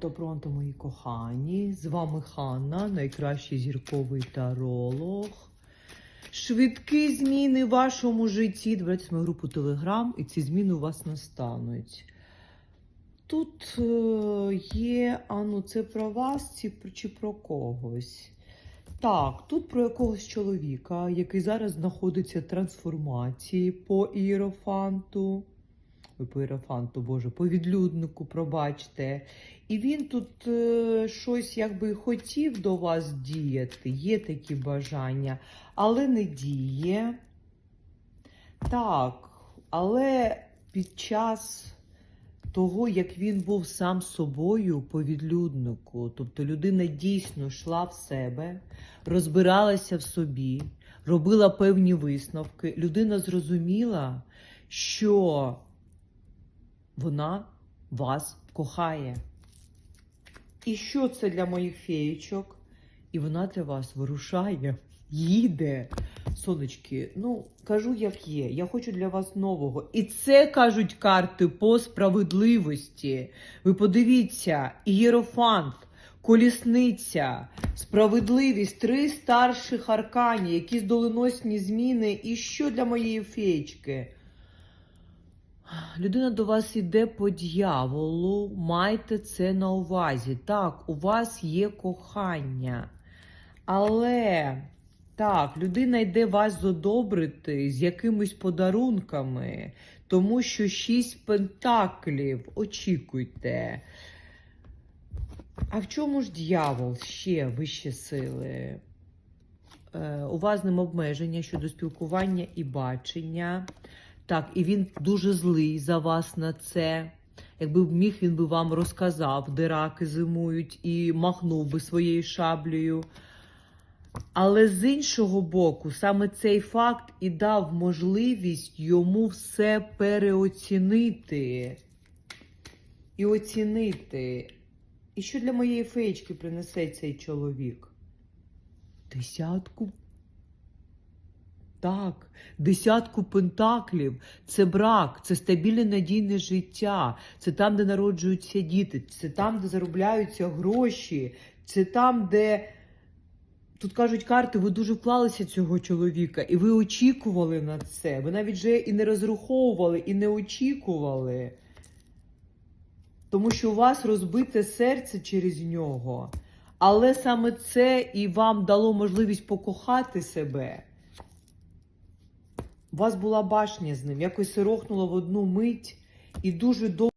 Добронто, мої кохані, з вами Ханна, найкращий зірковий таролог. Швидкі зміни в вашому житті. Давайте мою групу Телеграм, і ці зміни у вас настануть. Тут е, є, а ну це про вас чи, про когось. Так, тут про якогось чоловіка, який зараз знаходиться в трансформації по ієрофанту. По Боже, по відлюднику, пробачте. І він тут е, щось якби хотів до вас діяти, є такі бажання, але не діє. Так, але під час того, як він був сам собою по відлюднику, тобто людина дійсно йшла в себе, розбиралася в собі, робила певні висновки, людина зрозуміла, що вона вас кохає. І що це для моїх феєчок? І вона для вас вирушає, їде. Сонечки, ну кажу, як є. Я хочу для вас нового. І це кажуть карти по справедливості. Ви подивіться, ієрофант, колісниця, справедливість, три старших аркані, якісь доленосні зміни. І що для моєї феєчки? Людина до вас іде по дьяволу, майте це на увазі. Так, у вас є кохання. Але так, людина йде вас задобрити з якимись подарунками, тому що шість пентаклів. Очікуйте. А в чому ж дьявол ще вище сили? Е, у вас ним обмеження щодо спілкування і бачення. Так, і він дуже злий за вас на це. Якби б міг, він би вам розказав, де раки зимують, і махнув би своєю шаблею. Але з іншого боку, саме цей факт і дав можливість йому все переоцінити і оцінити. І що для моєї феєчки принесе цей чоловік? Десятку так, десятку пентаклів це брак, це стабільне надійне життя, це там, де народжуються діти, це там, де заробляються гроші, це там, де. Тут кажуть карти, ви дуже вклалися цього чоловіка, і ви очікували на це. Ви навіть вже і не розраховували, і не очікували. Тому що у вас розбите серце через нього. Але саме це і вам дало можливість покохати себе. Вас була башня з ним, якось рохнуло в одну мить і дуже довго.